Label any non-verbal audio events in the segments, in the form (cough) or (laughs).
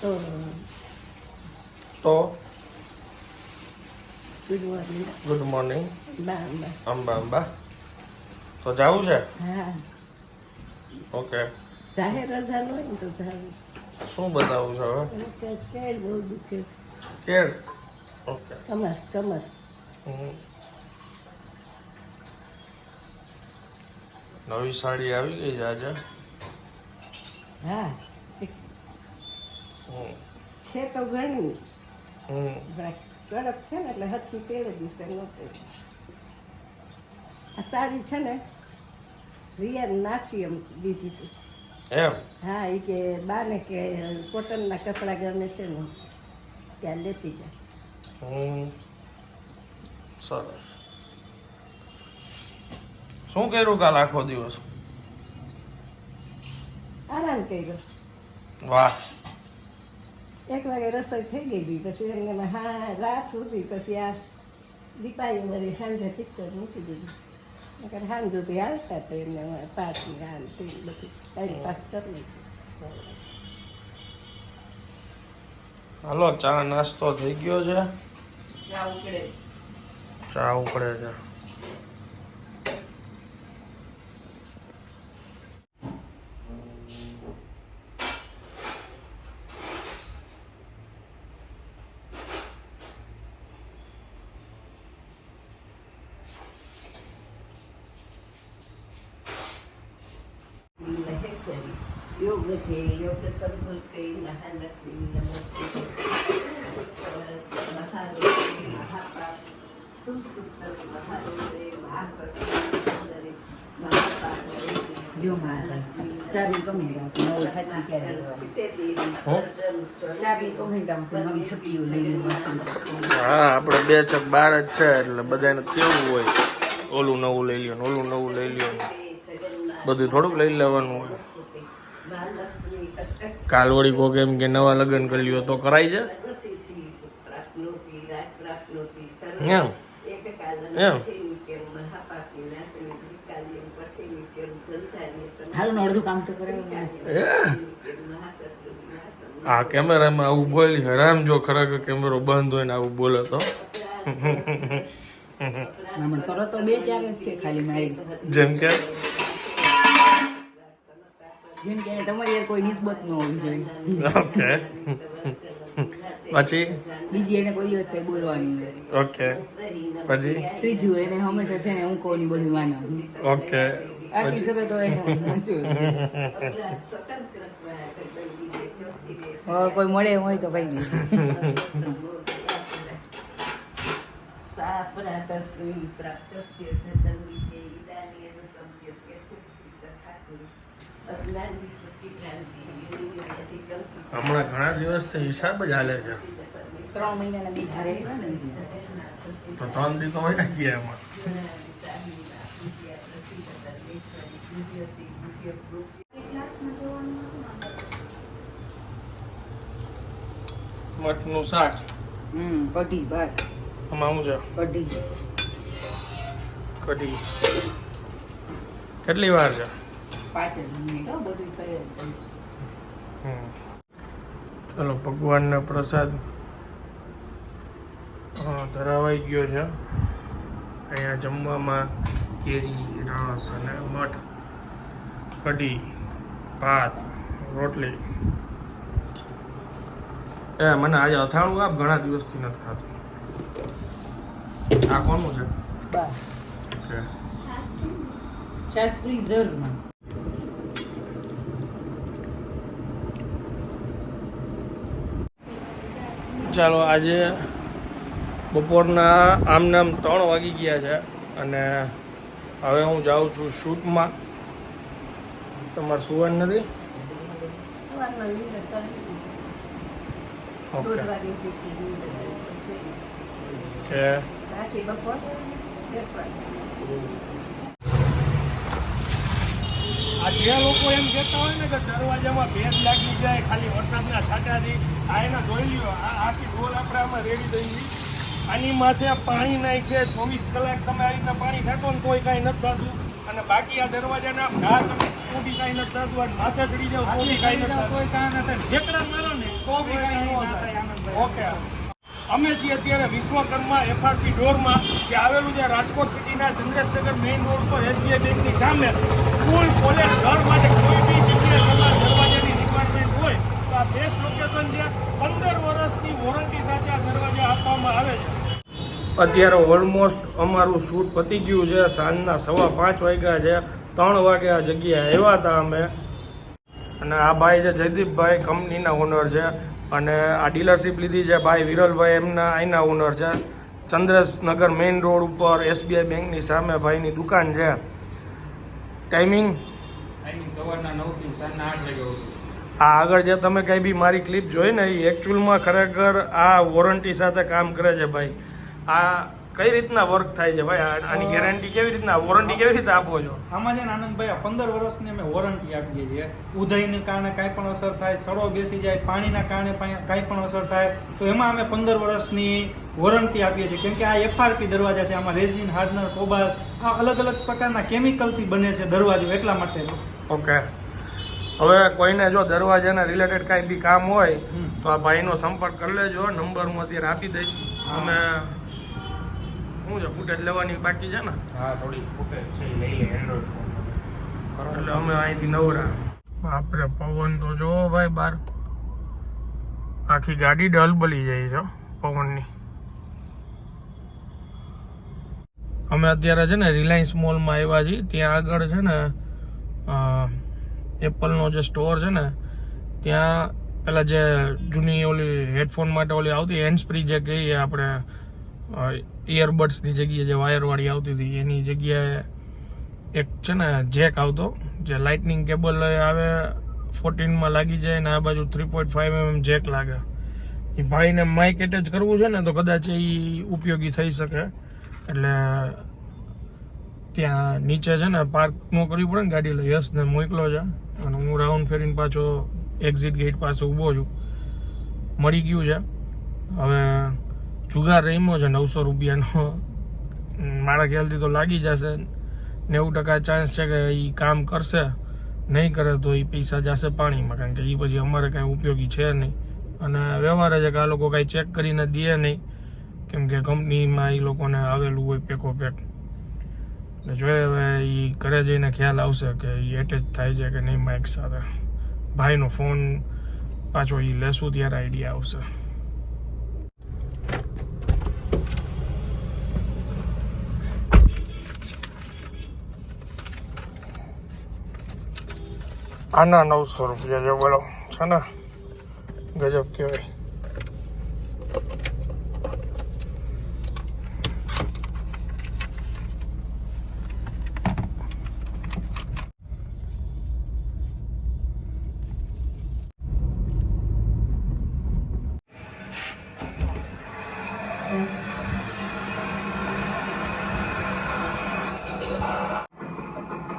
તો તો good morning good morning Amba Amba તો જાવું છે? હા. ઓકે જાહેર રજા હોય ને તો જાવું શું બતાવું છે હવે? કેર કેળ બહુ દુખે છે. કેળ? ઓકે કમર કમર. નવી સાડી આવી ગઈ છે આજે. હા. છે તો ઘણી. કડક છે ને એટલે હથથી તેડે દિવસે નહોતે આ સાડી છે ને રિયા નાસી એમ દીધી છે. એમ? હા એ કે બાને કે કોટનના કપડાં ગમે છે ને ત્યાં લેતી જાય. સરસ. શું કર્યું કાલ આખો દિવસ? આરામ કર્યો. વાહ. એક વાગે રસોઈ થઈ ગઈ હતી પછી એમને હા રાત સુધી પછી આ દીપાઈ મારી સાંજે પિક્ચર મૂકી દીધું. નકર સાંજ સુધી આવતા તો એમને પાછી હાલ તે બધું ટાઈમ પાસ કરી હાલો ચા નાસ્તો થઈ ગયો છે. ચા ઉકળે. ચા ઉકળે છે. મહાલક્ષ્મી નમસ્તે મહાપાપ જો ચારની કમેન્ટ મસ્ત હા આપણે બે ચક બાર જ છે એટલે બધાને કેવું હોય? ઓલું નવું લઈ લ્યો ને ઓલું નવું લઈ લ્યો ને. બધું થોડુંક લઈ લેવાનું હોય. કાલ વળી કોક એમ કે નવા લગ્ન કરી લ્યો તો કરાય છે એમ. એમ. આ કેમેરામાં આવું બોલી હરામ જો ખરેખર કેમેરો બંધ હોય ને આવું બોલે તો. ના મને તરત તો બે ચાર જ છે ખાલી જેમ કે? કે તમારી યાર કોઈ નિસ્બત ન હોવી જોઈએ. ઓકે. પછી? બીજી એને કોઈ દિવસ કઈ બોલવાની ઓકે. પછી? ત્રીજું એને હંમેશા છે ને હું કહું ની બધું માનવાનું ઓકે. આટલી તો એને કોઈ મળે હોય તો કઈ નહીં. હમણાં ઘણા દિવસથી હિસાબ જ હાલે છે. ત્રણ મહિનાના બી હારે તો ત્રણ દી તો હોય ને એમાં. મઠનું શાક. હમ કઢી ભાત. આમાં છે? કઢી. કઢી. કેટલી વાર છે? પાંચ જ મિનિટ હો બધું. ચાલો ભગવાનનો પ્રસાદ ધરાવાઈ ગયો છે. અહીંયા જમવામાં કેરી રસ અને મઠ કઢી ભાત રોટલી. એ મને આજે અથાણું આપ ઘણા દિવસથી નથી ખાતું. આ કોનું છે? ઓકે. છાસ ફ્રીઝરમાં ચાલો, આજે બપોરના આમ નામ ત્રણ વાગી ગયા છે અને હવે હું જાઉં છું શૂટમાં. તમારે સુવાન નથી? ઓકે. આ જે લોકો એમ કહેતા હોય ને કે દરવાજામાં ભેદ લાગી જાય ખાલી વરસાદના છાંટાથી આ એને જોઈ લ્યો આ આખી ગોલ આપણે આમાં રેડી દઈ આની માથે પાણી નાખે ચોવીસ કલાક તમે આ રીતના પાણી ફેંકો ને કોઈ કાંઈ નથી થતું. અને બાકી આ દરવાજાના ઘા તમે કોઈ કાંઈ નથી થતું અને માથે ચડી જાવ કોઈ કાંઈ નથી કોઈ કાંઈ નથી. ઠેકડા મારો ને તો કાંઈ ન થાય. ઓકે. અમે છીએ અત્યારે વિશ્વકર્મા એફઆરપી ડોરમાં જે આવેલું છે રાજકોટ સિટીના ચંદ્રેશનગર મેઇન રોડ પર એસબીઆઈ બેંકની સામે, સ્કૂલ, કોલેજ, ઘર માટે કોઈ બી જગ્યાએ દરવાજાની રિક્વાયરમેન્ટ હોય, તો આ બેસ્ટ લોકેશન છે. પંદર વર્ષની વોરંટી સાથે આ દરવાજા આપવામાં આવે છે. અત્યારે ઓલમોસ્ટ અમારું શૂટ પતી ગયું છે. સાંજના સવા પાંચ વાગ્યા છે. ત્રણ વાગે આ જગ્યાએ આવ્યા હતા અમે. અને આ ભાઈ છે જયદીપભાઈ કંપનીના ઓનર છે. અને આ ડીલરશીપ લીધી છે ભાઈ વિરલભાઈ એમના અહીંના ઓનર છે. ચંદ્રેશનગર મેઇન રોડ ઉપર એસબીઆઈ બેંકની સામે ભાઈની દુકાન છે. ટાઈમિંગ ટાઈમિંગ સવારના નવથી સાંજના આઠ વાગે આ આગળ જે તમે કંઈ બી મારી ક્લિપ જોઈ ને એ એકચ્યુઅલમાં ખરેખર આ વોરંટી સાથે કામ કરે છે ભાઈ. આ કઈ રીતના વર્ક થાય છે ભાઈ? આની ગેરંટી કેવી રીતના? વોરંટી કેવી રીતે આપો છો? આમાં છે આનંદભાઈ પંદર વર્ષની અમે વોરંટી આપીએ છીએ. ઉધઈના કારણે કાંઈ પણ અસર થાય સડો બેસી જાય પાણીના કારણે કાંઈ પણ અસર થાય તો એમાં અમે પંદર વર્ષની વોરંટી આપીએ છીએ. કેમ કે આ એફઆરપી દરવાજા છે આમાં રેઝિન હાર્ડનર કોબાલ આ અલગ અલગ પ્રકારના કેમિકલથી બને છે દરવાજો એટલા માટે ઓકે. હવે કોઈને જો દરવાજાના રિલેટેડ કાંઈ બી કામ હોય તો આ ભાઈનો સંપર્ક કરી લેજો નંબર હું અત્યારે આપી દઈશ અમે શું છે ફૂટેજ લેવાની બાકી છે ને? હા થોડી ફૂટેજ છે લઈ લે એન્ડ્રોઈડ ફોન એટલે અમે અહીંથી નવરા. બાપરે પવન તો જોવો ભાઈ બાર. આખી ગાડી ડલબલી જાય છે પવનની. અમે અત્યારે છે ને રિલાયન્સ મોલમાં આવ્યા છીએ. ત્યાં આગળ છે ને એપલનો જે સ્ટોર છે ને ત્યાં પેલા જે જૂની ઓલી હેડફોન માટે ઓલી આવતી હેન્ડ સ્પ્રી જે કહીએ આપણે ઇયરબડ્સની જગ્યાએ જે વાયરવાળી આવતી હતી, એની જગ્યાએ એક છે ને જેક આવતો, જે લાઇટનિંગ કેબલ આવે ફોર્ટીનમાં લાગી જાય ને આ બાજુ three point five M jack લાગે. એ ભાઈને માઇક એટેચ કરવું છે ને, તો કદાચ એ ઉપયોગી થઈ શકે. એટલે ત્યાં નીચે છે ને પાર્ક નો કરવી પડે ને, ગાડી લઈ યસને મોકલો છે. અને હું રાઉન્ડ ફેરીને પાછો એક્ઝિટ ગેટ પાસે ઊભો છું. મળી ગયું છે. હવે જુગાર રમ્યો છે નવસો રૂપિયાનો. મારા ખ્યાલથી તો લાગી જશે. નેવું ટકા ચાન્સ છે કે એ કામ કરશે. નહીં કરે તો એ પૈસા જશે પાણીમાં, કારણ કે એ પછી અમારે કાંઈ ઉપયોગી છે નહીં. અને વ્યવહાર છે કે આ લોકો કાંઈ ચેક કરીને દે નહીં. કેમ કે કંપનીમાં એ લોકોને આવેલું હોય પેકો પેક. એટલે જોઈએ હવે એ ઘરે જઈને ખ્યાલ આવશે કે એ એટેચ થાય છે કે નહીં માઇક સાથે. ભાઈનો ફોન પાછો એ લેશું ત્યારે આઈડિયા આવશે. આના નવસો રૂપિયા જો બોલો. છે ને? ગજબ કહેવાય.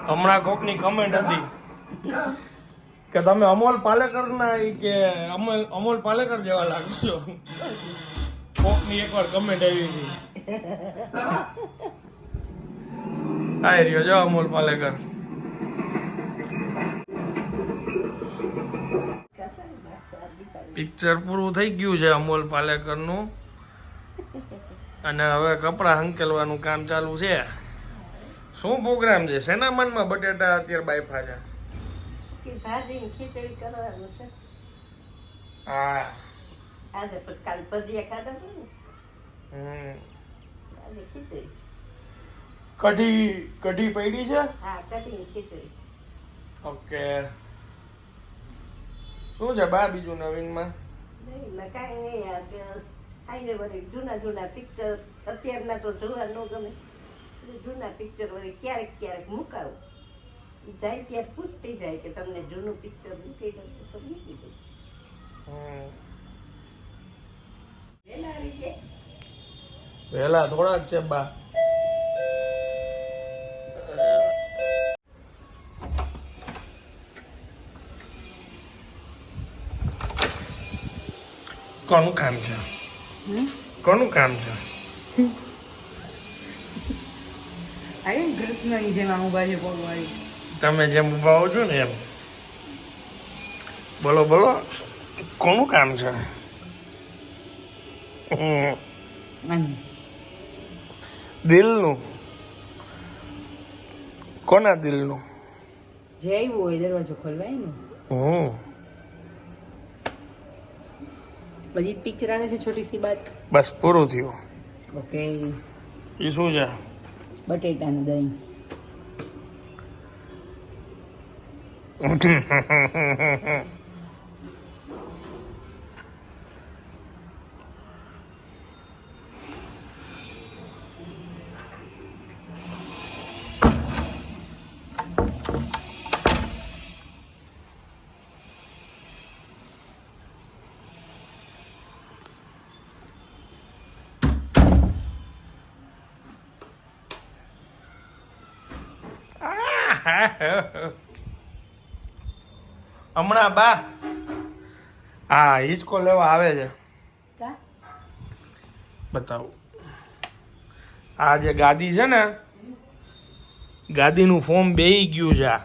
હમણાં કોકની કમેન્ટ હતી. કે તમે અમોલ પાલેકર ના કે અમોલ અમોલ પાલેકર જેવા લાગો છો. કોકની એકવાર કમેન્ટ આવી હતી. આઈ રહ્યો જો અમોલ પાલેકર? પિક્ચર પૂરું થઈ ગયું છે અમોલ પાલેકરનું. અને હવે કપડાં હંકેલવાનું કામ ચાલુ છે. શું પ્રોગ્રામ છે? શેના મનમાં બટેટા અત્યારે બાયફા છે? કે ભાજીને ખીચડી કરવાનું છે. હા. આજે પછી કાલ ભજીયા ખાધા છે ને. આજે ખીચડી. કઢી કઢી પડી છે? હા કઢી ખીચડી. ઓકે. શું છે બા બીજું નવીનમાં? નહીં કાંઈ નહીં આઈને વળી જૂના જૂના પિક્ચર અત્યારના તો જોવા ન ગમે. જૂના પિક્ચર વળી ક્યારેક ક્યારેક મુકાવું. ઈ જાય ત્યારે પૂછતી જાય કે તમને જૂનું પિક્ચર મૂકી દઉં તો મૂકી દઉં. વહેલા આવી જાય વહેલા થોડા છે બા. કોનું કામ છે? કોનું કામ છે? આવી કૃષ્ણની જેમ ઊભા છે પગવાળી તમે જેમ ઊભા હો છો ને એમ. બોલો બોલો. કોનું કામ છે? દિલનું. કોના દિલનું? જે આવ્યું હોય દરવાજો ખોલવાય ને. હમ. પછી પિક્ચર આવે છે છોટી સી બાત બસ પૂરું થયું. ઓકે એ શું છે? બટેટાનું દહીં. Mm-hmm. (laughs) હમણાં બા. હા હિંચકો લેવા આવે છે. બતાવું. આ જે ગાદી છે ને ગાદીનું ફોર્મ બેહી ગયું છે આ.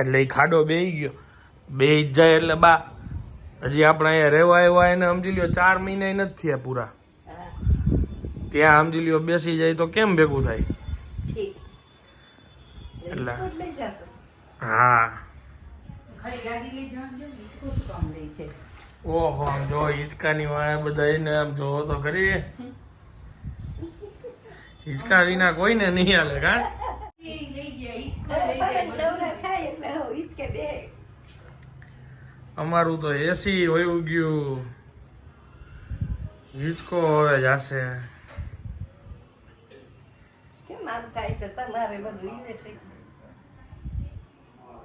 એટલે ખાડો બેહી ગયો. બે જાય એટલે બા હજી આપણે અહીંયા રહેવા આવ્યા એને સમજી લ્યો ચાર મહિના નથી થયા પૂરા. ત્યાં સમજી લ્યો બેસી જાય તો કેમ ભેગું થાય? એટલે. એટલે લઈ જાશો. હા. ઓહો આમ જો હિંચકાની વાય બધા એને આમ જોવો તો ખરી. હિંચકા વિના કોઈને નહીં હાલે કા? અમારું તો એસી હોય ગયું. હિંચકો હવે જાશે. કેમ આમ થાય છે? તમારે બધું ઇલેક્ટ્રિક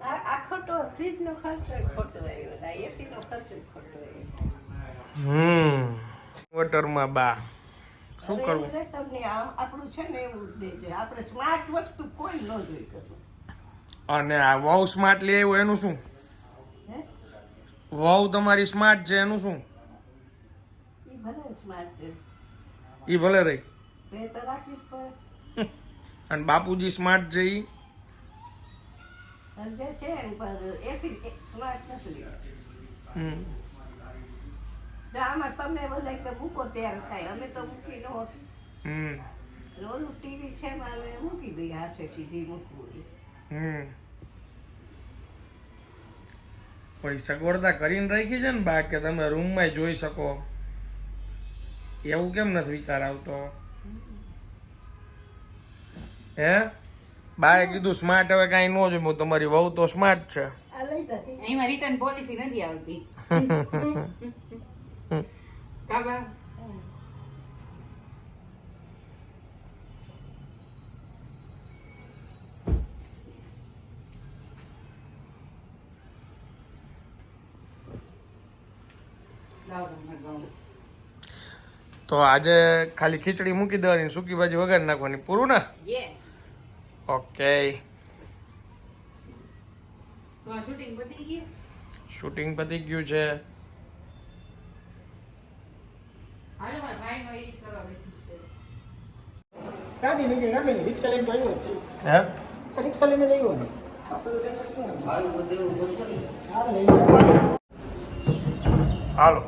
આ આ ખોટો ફ્રીજનો ખર્ચો ખોટો આવ્યો. આ એસીનો ખર્ચો ખોટો આવ્યો. હમ. વોટરમાં બા. શું કરવું? તમને આપણું છે ને એવું દેજે. આપણે સ્માર્ટ વસ્તુ કોઈ ન જોઈ કશું અને આ વહુ સ્માર્ટ લઈ આવ્યો એનું શું? વહુ તમારી સ્માર્ટ છે એનું શું? એ ભલે સ્માર્ટ છે. એ ભલે રહી. અને બાપુજી સ્માર્ટ છે ઈ? જે છે એમ પર એસી સ્માર્ટ નથી હમ. આમાં તમે બધા કે મૂકો ત્યારે થાય. અમે તો મૂકી ન હોત. હમ. ઓલું ટીવી છે મારે મૂકી દઈ હાથે સીધી મૂકવું. હમ. પણ સગવડતા કરીને રાખી છે ને બા કે તમે રૂમમાં જોઈ શકો. એવું કેમ નથી વિચાર આવતો? હે? બાએ કીધું સ્માર્ટ હવે કાંઈ ન જોયું તમારી વહુ તો સ્માર્ટ છે એમાં રિટર્ન પોલિસી નથી આવતી (laughs) કાબા. તો આજે ખાલી ખીચડી મૂકી દેવાની સૂકી ભાજી વગર નાખવાની પૂરું ને Yes. ઓકે તમારું shooting પતી ગયું? શૂટિંગ પતી ગયું છે હાલો મારા ભાઈનો edit કરવા બેસી છે. ગાડી નીચે રાખેલી રિક્ષા લઈને તો આવ્યો જ છે હે આ રિક્ષા લઈને જ આવ્યો ને ભાડું બધું એવું થોડું કરી. હા ને ઈ હાલો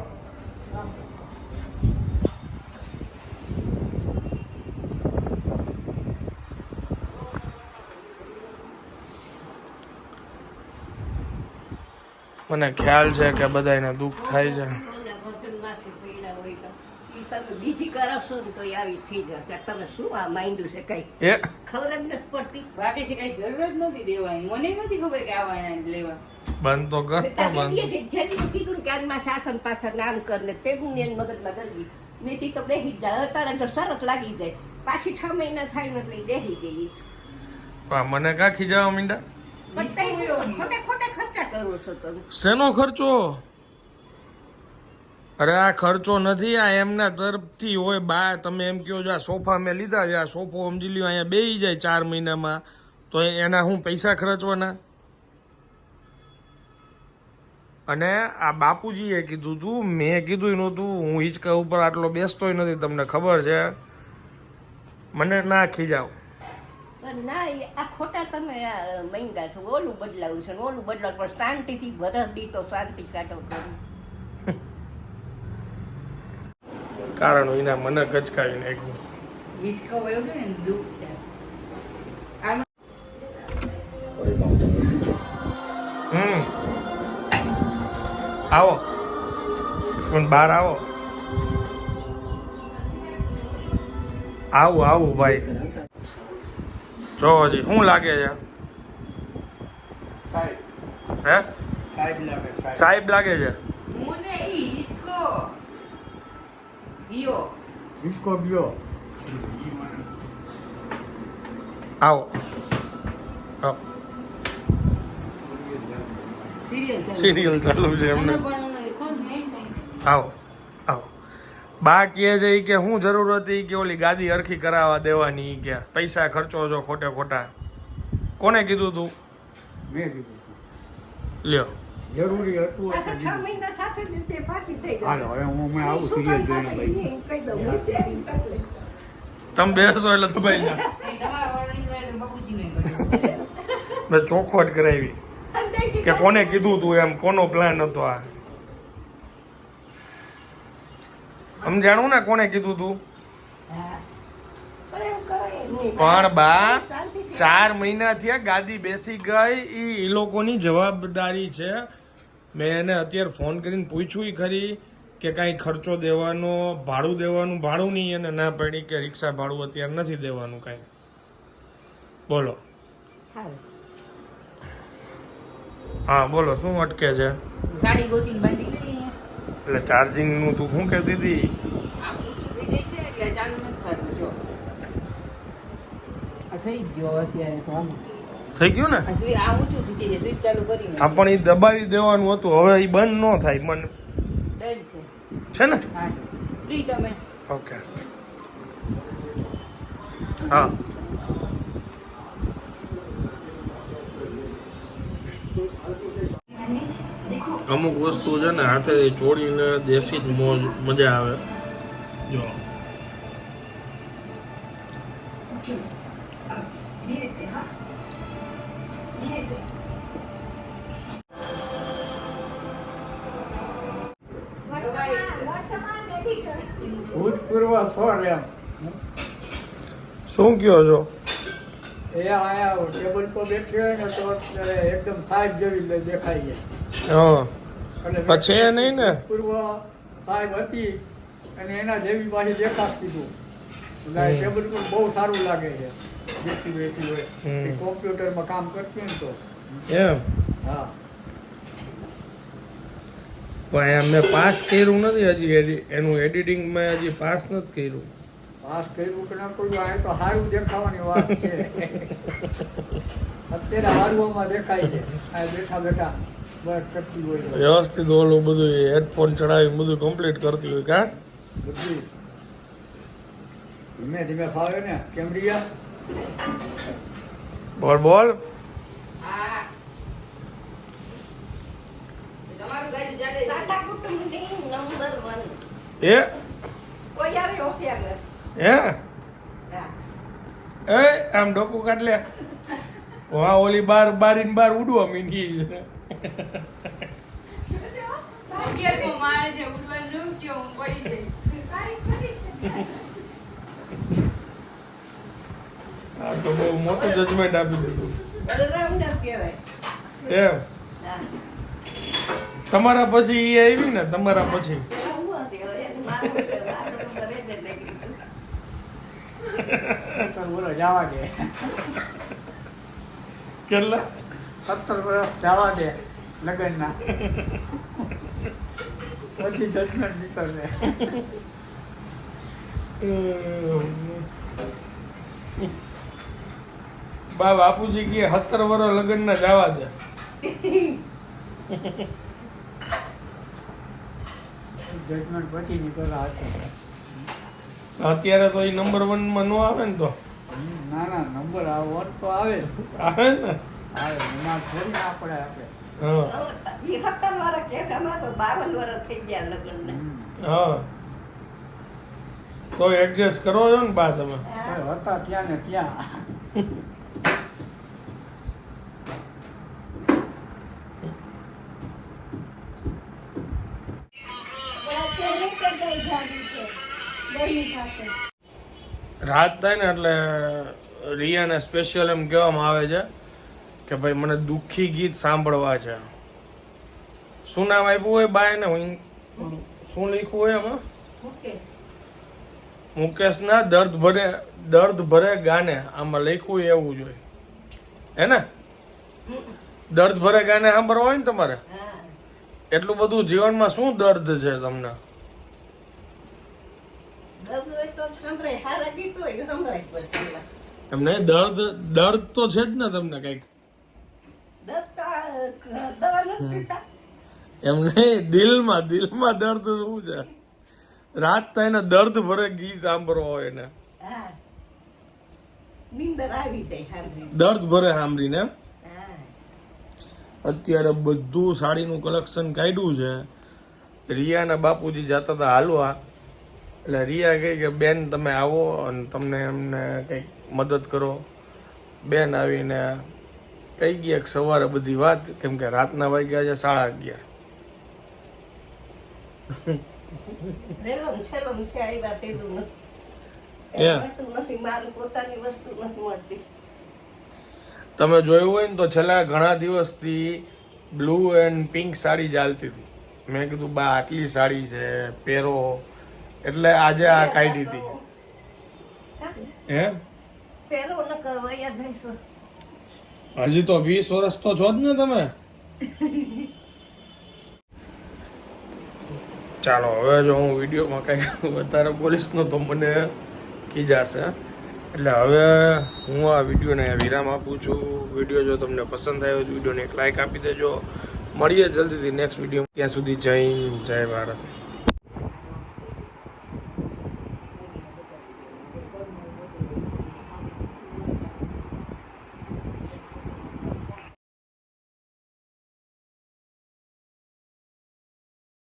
મને ખ્યાલ છે કે બધાને દુઃખ થાય છે. ઓલા વચનમાંથી પડ્યા હોય તો ઈ તમે બીજી કરશો તો આવી થઈ જશે. તમે શું આ માંડ્યું છે કઈ? ખબર જ નથી પડતી. બાકી છે કઈ જરૂર જ નહોતી દેવાની. મને નથી ખબર કે આવવાના લેવા. બંધ તો કર બંધ. જેની કીધું ને કે આનમાં શાસન પાછળ નામ ને તે હું મગજમાં મેં તો બેસી જાય. અત્યારે તો સરસ લાગી જાય. પાછી છ મહિના થાય ને એટલે બેસી પણ મને કા ખીજાવા મીંડા પણ તઈ ખોટે ખોટે ખર્ચા કરો છો તમે? શેનો ખર્ચો? અરે આ ખર્ચો નથી આ એમના તરફથી હોય બા તમે એમ કહો છો આ સોફા મેં લીધા છે આ સોફો સમજી લ્યો અહીંયા બેસી જાય ચાર મહિનામાં તો એના હું પૈસા ખર્ચવાના? અને આ બાપુજીએ કીધું તું મેં કીધું નહોતું હું હિંચકા ઉપર આટલો બેસતોય નથી તમને ખબર છે? મને ના ખીજાવ. ના એ આ ખોટા તમે મહિંદા છો ઓલું બદલાવું છે ને ઓલું બદલાવ પણ શાંતિથી વરસ દી તો શાંતિ કાઢો કરી (laughs) કારણ વિના મને ગચકાવી નાખ્યું. હિંચકો વયો છે ને દુઃખ છે. હમ. આવો. પણ બહાર આવો? આવું આવું ભાઈ. જો હજી શું લાગે છે? હે? સાહેબ લાગે છે? આવો. આવો. સિરિયલ ચાલુ. છે એમને. આવો. બા કહે છે એ કે શું જરૂર હતી કે ઓલી ગાદી અરખી કરાવવા દેવાની કે. પૈસા ખર્ચો છો ખોટે ખોટા. કોને કીધું તું? મેં કીધું લ્યો. જરૂરી હતું. તમે બેસો એટલે દબાઈ જા એ તમારા ઓરડી રહે તો બાપુજી નહીં કર્યું મેં ચોખવટ કરાવી. કે કોને કીધું તું એમ? કોનો પ્લાન હતો આ? સમજાણું ને કોને કીધું તું? પણ બા ચાર મહિના થયા ગાદી બેસી ગઈ એ લોકોની જવાબદારી છે. મેં એને અત્યારે ફોન કરીને પૂછ્યું ખરી કે કાંઈ ખર્ચો દેવાનો ભાડું દેવાનું ભાડું નહીં એને ના પડી કે રિક્ષા ભાડું અત્યારે નથી દેવાનું કાંઈ. બોલો. હા બોલો શું અટકે છે? સાડી ગોતીને એટલે ચાર્જિંગનું તું શું કહેતી હતી? થઈ ગયો અત્યારે આમ. થઈ ગયું ને? હા પણ એ દબાવી દેવાનું હતું. હવે એ બંધ ન થાય મને છે. છે ને? ઓકે. હા. અમુક વસ્તુ છે ને હાથે ચોળીને દેશી જ મોજ મજા આવે. જો. ભૂતપૂર્વ સ્વર એમ. શું કયો છો? એ આયા ટેબલ પર બેઠી હોય ને તો અત્યારે એકદમ સાહેબ જેવી દેખાય છે. હા. મેં છે નહીં ને? પૂર્વ સાહેબ હતી અને એના જેવી પાછી દેખાત હમ. ટેબલ પર બહુ સારું લાગે છે. બેઠી બેઠી હોય. કોમ્પ્યુટરમાં કામ કરતી ને તો. એમ? હા. પણ એમને પાસ કર્યું નથી હજી એનું એડિટિંગ મેં હજી પાસ નથી કર્યું. પાસ કર્યું કે ના કર્યું આ તો સારું દેખાવાની વાત છે. (laughs) અત્યારે હારવામાં દેખાય છે. આ બેઠા બેઠા. વ્યવસ્થિત ઓલું બધું હેડફોન ચડાવી બધું કમ્પ્લીટ કરતી હોય કા? ધીમે ધીમે ફાવે ને. કેમરિયા બોલ બોલ. હા. એ? હે? આમ ડોકું કાઢ લે. વાહ ઓલી બાર બારીન બાર ઉડવા મીંડી છે. આ તો બહુ મોટું જજમેન્ટ આપી દીધું. એમ? તમારા પછી એ આવી ને તમારા પછી. કેટલા? સત્તર વર્ષ જવા દે લગ્નના. પછી જજમેન્ટ નીકળશે. બા બાપુજી કે સત્તર વર્ષ લગ્ન ના જવા દે. જજમેન્ટ પછી નીકળતા હતા અત્યારે તો એ નંબર વનમાં નો આવે ને તો. ના ના નંબર આ વોટ તો આવે. આવે ને? આવે થોડી ના પડે આપણે. હા. ઈ સત્તર વર્ષ કે છે, અમારે તો બાવન વર્ષ થઈ ગયા લગ્નને. હા. તો એડજસ્ટ કરો છો ને બા તમે. હતા ત્યાં ને ત્યાં. (laughs) રાત થાય ને એટલે રિયાને સ્પેશિયલ એમ કહેવામાં આવે છે. કે ભાઈ મને દુઃખી ગીત સાંભળવા છે. શું નામ આપ્યું હોય બાય ને શું લખ્યું હોય એમાં? મુકેશ. મુકેશના દર્દ ભરે દર્દ ભરે ગાને. આમાં લખ્યું એવું જોઈએ હે ને? દર્દ ભરે ગાને સાંભળવા હોય ને તમારે? એટલું બધું જીવનમાં શું દર્દ છે તમને? એમ નહીં દર્દ દર્દ તો છે જ ને તમને કંઈક દર્દ તો આ દવા નથી પીતા એમ નહીં દિલમાં દિલમાં દર્દ શું છે? રાત થાય ને દર્દ ભરે ગીત સાંભળવો હોય ને દર્દ ભરે સાંભળીને. અત્યારે બધું સાડીનું કલેક્શન કાઢ્યું છે. રિયાના બાપુજી જતા હતા હાલવા. એટલે રિયા કહે કે બેન તમે આવો અને તમને એમને કંઈક મદદ કરો. બેન આવીને કહી ગયા કે સવારે બધી વાત કેમ કે રાતના વાગ્યા છે સાડા અગિયાર. તમે જોયું હોય ને તો છેલ્લા ઘણા દિવસથી બ્લુ એન્ડ પિંક સાડી ચાલતી હતી. મેં કીધું બા આટલી સાડી છે પહેરો. એટલે આજે આ કાઢી હતી. હે? પહેરો ન વયા જઈશું. હજી તો વીસ વર્ષ તો છો જ ને તમે. ચાલો, હવે જો હું વિડીયોમાં કંઈક વધારે બોલીશ ને તો મને ખીજાશે. એટલે હવે હું આ વિડીયોને વિરામ આપું છું. વીડિયો જો તમને પસંદ આવ્યો તો વિડીયોને એક લાઈક આપી દેજો. મળીએ જલ્દીથી નેક્સ્ટ વીડિયો ત્યાં સુધી જય જય ભારત.